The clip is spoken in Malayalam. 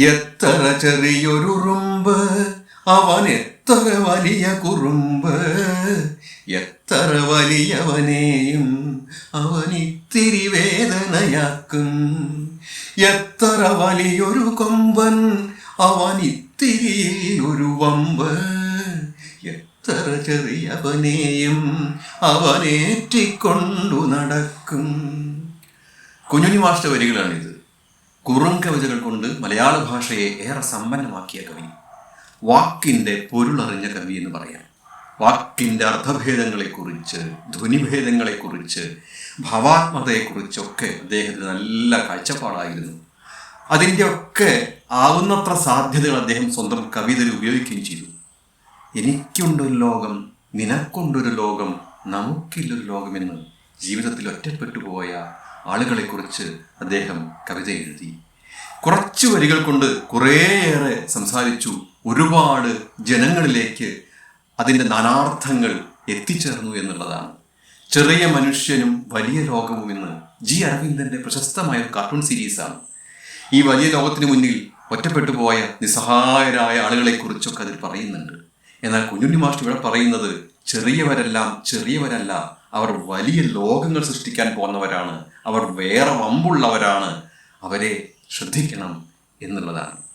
എത്ര ചെറിയൊരുറുമ്പ് അവൻ എത്ര വലിയ കുറുമ്പ്. എത്ര വലിയവനെയും അവൻ ഇത്തിരി വേദനയാക്കും. എത്ര വലിയൊരു കൊമ്പൻ അവൻ ഇത്തിരി ഒരു വമ്പ്. എത്ര ചെറിയവനെയും അവനേറ്റിക്കൊണ്ടു നടക്കും. കുഞ്ഞുണ്ണി മാഷ്ട വരികളാണിത്. കുറും കവിതകൾ കൊണ്ട് മലയാള ഭാഷയെ ഏറെ സമ്പന്നമാക്കിയ കവി. വാക്കിന്റെ പൊരുളറിഞ്ഞ കവി എന്ന് പറയാം. വാക്കിന്റെ അർത്ഥഭേദങ്ങളെക്കുറിച്ച് ധ്വനിഭേദങ്ങളെക്കുറിച്ച് ഭാവാത്മതയെക്കുറിച്ചൊക്കെ അദ്ദേഹത്തിന് നല്ല കാഴ്ചപ്പാടായിരുന്നു. അതിന്റെ ഒക്കെ ആവുന്നത്ര സാധ്യതകൾ അദ്ദേഹം സ്വന്തം കവിതയിൽ ഉപയോഗിക്കുകയും ചെയ്തു. എനിക്കുണ്ടൊരു ലോകം നിനക്കൊണ്ടൊരു ലോകം നമുക്കില്ലൊരു ലോകമെന്ന് ജീവിതത്തിൽ ഒറ്റപ്പെട്ടു പോയ ആളുകളെക്കുറിച്ച് അദ്ദേഹം കവിത എഴുതി. കുറച്ചു വരികൾ കൊണ്ട് കുറേയേറെ സംസാരിച്ചു. ഒരുപാട് ജനങ്ങളിലേക്ക് അതിന്റെ നാനാർത്ഥങ്ങൾ എത്തിച്ചേർന്നു എന്നുള്ളതാണ്. ചെറിയ മനുഷ്യനും വലിയ ലോകവും എന്ന് ജി അരവിന്ദന്റെ പ്രശസ്തമായ ഒരു കാർട്ടൂൺ സീരീസാണ് ഈ വലിയ ലോകത്തിന് മുന്നിൽ ഒറ്റപ്പെട്ടു പോയ നിസ്സഹായരായ ആളുകളെക്കുറിച്ചൊക്കെ അതിൽ പറയുന്നുണ്ട്. എന്നാൽ കുഞ്ഞുണ്ണി മാഷ്ടർ ഇവിടെ പറയുന്നത് ചെറിയവരെല്ലാം ചെറിയവരല്ല. അവർ വലിയ ലോകങ്ങൾ സൃഷ്ടിക്കാൻ പോകുന്നവരാണ്. അവർ വേറെ വമ്പുള്ളവരാണ്. അവരെ ശ്രദ്ധിക്കണം എന്നുള്ളതാണ്.